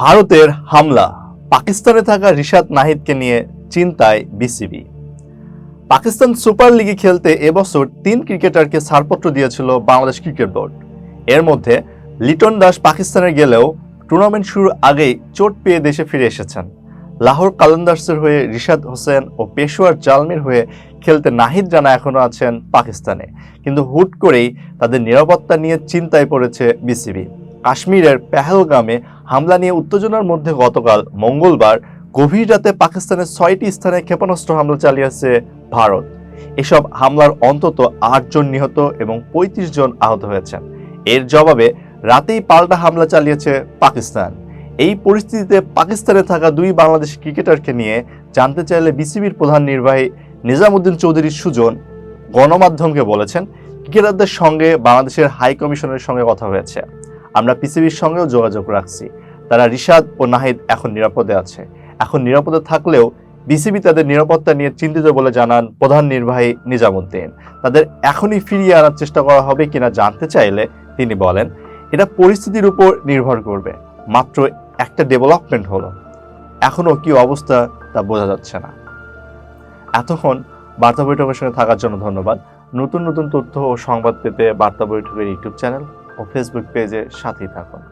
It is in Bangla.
ভারতের হামলা। পাকিস্তানে থাকা রিশাদ নাহিদকে নিয়ে চিন্তায় বিসিবি। পাকিস্তান সুপার লিগে খেলতে এবছর তিন ক্রিকেটারকে ছাড়পত্র দিয়েছিল বাংলাদেশ ক্রিকেট বোর্ড। এর মধ্যে লিটন দাস পাকিস্তানে গেলেও টুর্নামেন্ট শুরুর আগেই চোট পেয়ে দেশে ফিরে এসেছেন। লাহোর কালান্দার্সের হয়ে রিশাদ হোসেন ও পেশোয়ার জালমির হয়ে খেলতে নাহিদ জানা এখনও আছেন পাকিস্তানে। কিন্তু হুট করেই তাদের নিরাপত্তা নিয়ে চিন্তায় পড়েছে বিসিবি। কাশ্মীরের পেহেলগামে হামলা নিয়ে উত্তেজনার মধ্যে গতকাল মঙ্গলবার গভীর রাতে পাকিস্তানের ছয়টি স্থানে ক্ষেপণাস্ত্র হামলা চালিয়েছে ভারত। এসব হামলার অন্তত আটজন নিহত এবং পঁয়ত্রিশ জন আহত হয়েছেন। এর জবাবে রাতেই পাল্টা হামলা চালিয়েছে পাকিস্তান। এই পরিস্থিতিতে পাকিস্তানে থাকা দুই বাংলাদেশি ক্রিকেটারকে নিয়ে জানতে চাইলে বিসিবির প্রধান নির্বাহী নিজামুদ্দিন চৌধুরী সুজন গণমাধ্যমকে বলেছেন, ক্রিকেটারদের সঙ্গে বাংলাদেশের হাই কমিশনের সঙ্গে কথা হয়েছে। আমরা পিসিবির সঙ্গেও যোগাযোগ রাখছি। তারা রিশাদ ও নাহিদ এখন নিরাপদে আছে। এখন নিরাপদে থাকলেও বিসিবি তাদের নিরাপত্তা নিয়ে চিন্তিত বলে জানান প্রধান নির্বাহী নিজামুদ্দিন। তাদের এখনই ফিরিয়ে আনার চেষ্টা করা হবে কিনা জানতে চাইলে তিনি বলেন, এটা পরিস্থিতির উপর নির্ভর করবে। মাত্র একটা ডেভেলপমেন্ট হলো। এখনও কি অবস্থা তা বোঝা যাচ্ছে না। এতক্ষণ বার্তা বৈঠকের সঙ্গে থাকার জন্য ধন্যবাদ। নতুন নতুন তথ্য ও সংবাদ পেতে বার্তা বৈঠকের ইউটিউব চ্যানেল ও ফেসবুক পেজে সাথেই থাকুন।